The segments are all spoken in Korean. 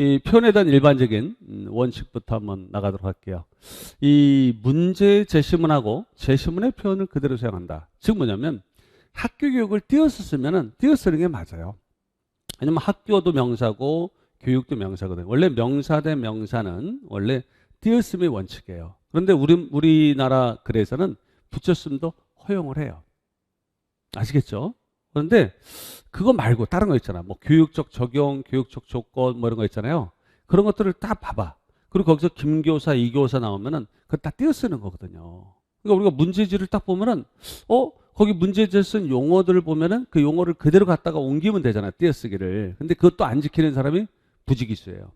이 표현에 대한 일반적인 음, 원칙부터 한번 나가도록 할게요. 이 문제 제시문하고 제시문의 표현을 그대로 사용한다. 즉 뭐냐면 학교 교육을 띄어서 쓰면은 띄어서 쓰는 게 맞아요. 왜냐면 학교도 명사고 교육도 명사거든요. 원래 명사 대 명사는 원래 띄어쓰기 원칙이에요. 그런데 우리 우리나라 글에서는 붙였음도 허용을 해요. 아시겠죠? 그런데 그거 말고 다른 거 있잖아. 뭐 교육적 적용, 교육적 조건 뭐 이런 거 있잖아요. 그런 것들을 다 봐봐. 그리고 거기서 김교사, 이교사 나오면은 그거 다 띄어쓰는 거거든요. 그러니까 우리가 문제지를 딱 보면은 어 거기 문제지에 쓴 용어들을 보면은 그 용어를 그대로 갖다가 옮기면 되잖아. 띄어쓰기를. 근데 그것도 안 지키는 사람이 부지기수예요.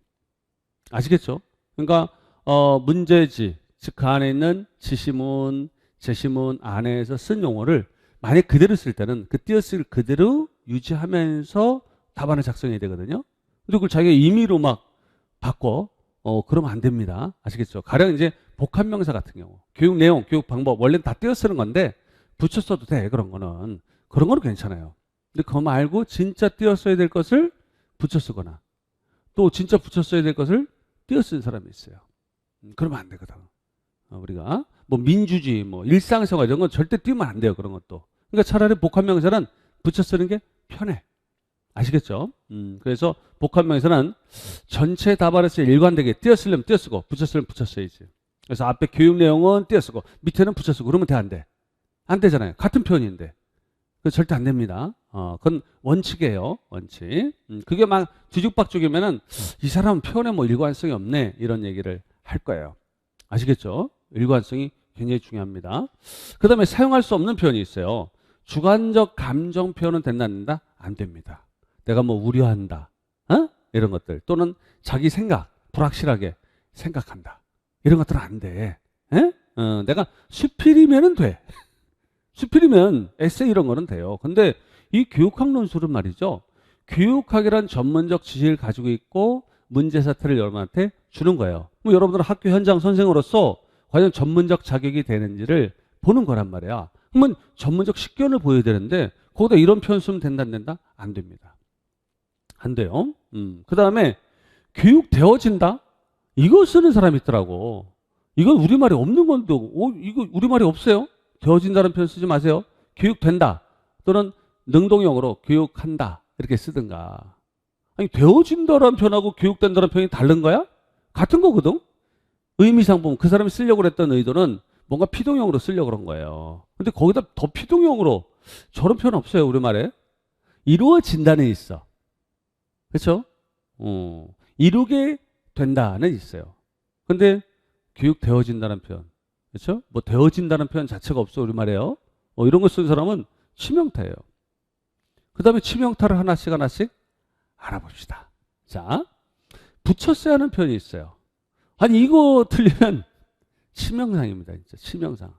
아시겠죠? 그러니까 어 문제지 즉 그 안에 있는 지시문, 제시문 안에서 쓴 용어를 만약 그대로 쓸 때는 그 띄어쓰기를 그대로 유지하면서 답안을 작성해야 되거든요. 근데 그걸 자기가 임의로 막 바꿔 어 그러면 안 됩니다. 아시겠죠? 가령 이제 복합명사 같은 경우 교육 내용, 교육 방법 원래는 다 띄어 쓰는 건데 붙여 써도 돼 그런 거는 그런 거는 괜찮아요. 근데 그거 말고 진짜 띄어 써야 될 것을 붙여 쓰거나 또 진짜 붙여 써야 될 것을 띄어 쓴 사람이 있어요. 음, 그러면 안 되거든. 어, 우리가 뭐 민주주의, 뭐 일상생활 이런 건 절대 띄우면 안 돼요. 그런 것도. 그러니까 차라리 복합명사는 붙여 쓰는 게 편해. 아시겠죠? 음, 그래서 복합명사는 전체 답안에서 일관되게 띄어 쓰려면 띄어 쓰고 붙여 쓰려면 붙여 써야지. 그래서 앞에 교육 내용은 띄어 쓰고 밑에는 붙여 쓰고 그러면 돼 안 돼? 안 되잖아요. 같은 표현인데. 그 절대 안 됩니다. 어, 그건 원칙이에요. 원칙. 음, 그게 막 뒤죽박죽이면은 이 사람은 표현에 뭐 일관성이 없네. 이런 얘기를 할 거예요. 아시겠죠? 일관성이 굉장히 중요합니다. 그 다음에 사용할 수 없는 표현이 있어요. 주관적 감정 표현은 된다, 안 된다? 안 됩니다. 내가 뭐 우려한다. 어? 이런 것들. 또는 자기 생각, 불확실하게 생각한다. 이런 것들은 안 돼. 에? 어, 내가 수필이면은 돼. 수필이면 에세이 이런 거는 돼요. 근데 이 교육학 논술은 말이죠. 교육학이란 전문적 지식을 가지고 있고 문제 사태를 여러분한테 주는 거예요. 뭐 여러분들은 학교 현장 선생으로서 과연 전문적 자격이 되는지를 보는 거란 말이야. 그러면 전문적 식견을 보여야 되는데 거기다 이런 표현 쓰면 된다 안 된다? 안 됩니다. 안 돼요. 음. 그 다음에 교육되어진다? 이거 쓰는 사람이 있더라고. 이건 우리말이 없는 건데, 어, 이거 우리말이 없어요? 되어진다는 표현 쓰지 마세요. 교육된다. 또는 능동형으로 교육한다. 이렇게 쓰든가. 아니, 되어진다라는 표현하고 교육된다는 표현이 다른 거야? 같은 거거든? 의미상 보면 그 사람이 쓰려고 했던 의도는 뭔가 피동형으로 쓰려고 그런 거예요. 근데 거기다 더 피동형으로 저런 표현 없어요, 우리말에. 이루어진다는 있어. 그렇죠? 어, 이루게 된다는 있어요. 근데 교육되어진다는 표현. 그렇죠? 뭐 되어진다는 표현 자체가 없어 우리말에요. 어, 이런 거쓴 사람은 치명타예요. 그 다음에 치명타를 하나씩 하나씩 알아봅시다. 자, 붙였어야 하는 표현이 있어요. 아니 이거 틀리면 치명상입니다. 진짜 치명상.